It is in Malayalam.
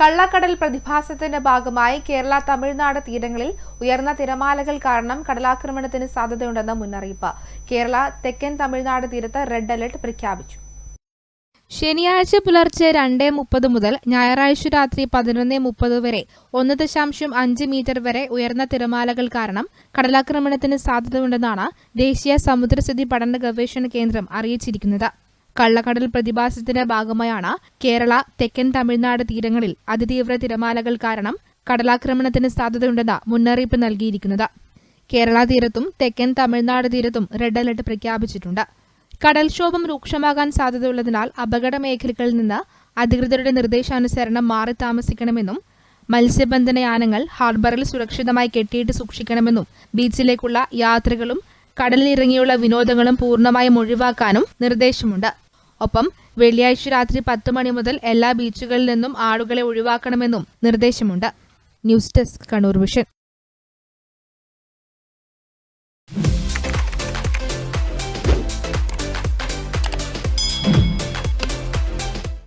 കള്ളക്കടൽ പ്രതിഭാസത്തിന്റെ ഭാഗമായി കേരള തമിഴ്നാട് തീരങ്ങളിൽ ഉയർന്ന തിരമാലകൾ കാരണം കടലാക്രമണത്തിന് സാധ്യതയുണ്ടെന്ന മുന്നറിയിപ്പ്. കേരള തെക്കൻ തമിഴ്നാട് തീരത്ത് റെഡ് അലർട്ട് പ്രഖ്യാപിച്ചു. ശനിയാഴ്ച പുലർച്ചെ രണ്ട് മുപ്പത് മുതൽ ഞായറാഴ്ച രാത്രി പതിനൊന്ന് മുപ്പത് വരെ ഒന്ന് ദശാംശം അഞ്ച് മീറ്റർ വരെ ഉയർന്ന തിരമാലകൾ കാരണം കടലാക്രമണത്തിന് സാധ്യതയുണ്ടെന്നാണ് ദേശീയ സമുദ്രസ്ഥിതി പഠന ഗവേഷണ കേന്ദ്രം അറിയിച്ചിരിക്കുന്നത്. കള്ളക്കടൽ പ്രതിഭാസത്തിന്റെ ഭാഗമായാണ് കേരള തെക്കൻ തമിഴ്നാട് തീരങ്ങളിൽ അതിതീവ്ര തിരമാലകൾ കാരണം കടലാക്രമണത്തിന് സാധ്യതയുണ്ടെന്ന മുന്നറിയിപ്പ് നൽകിയിരിക്കുന്നത്. കേരള തീരത്തും തെക്കൻ തമിഴ്നാട് തീരത്തും റെഡ് അലർട്ട് പ്രഖ്യാപിച്ചിട്ടുണ്ട്. കടൽക്ഷോഭം രൂക്ഷമാകാൻ സാധ്യതയുള്ളതിനാൽ അപകട മേഖലകളിൽ നിന്ന് അധികൃതരുടെ നിർദ്ദേശാനുസരണം മാറി താമസിക്കണമെന്നും മത്സ്യബന്ധന യാനങ്ങൾ ഹാർബറിൽ സുരക്ഷിതമായി കെട്ടിയിട്ട് സൂക്ഷിക്കണമെന്നും ബീച്ചിലേക്കുള്ള യാത്രകളും കടലിലിറങ്ങിയുള്ള വിനോദങ്ങളും പൂർണമായും ഒഴിവാക്കാനും നിർദ്ദേശമുണ്ട്. ഒപ്പം വെള്ളിയാഴ്ച രാത്രി പത്ത് മണി മുതൽ എല്ലാ ബീച്ചുകളിൽ നിന്നും ആളുകളെ ഒഴിവാക്കണമെന്നും നിർദ്ദേശമുണ്ട്. News desk Kannur vision.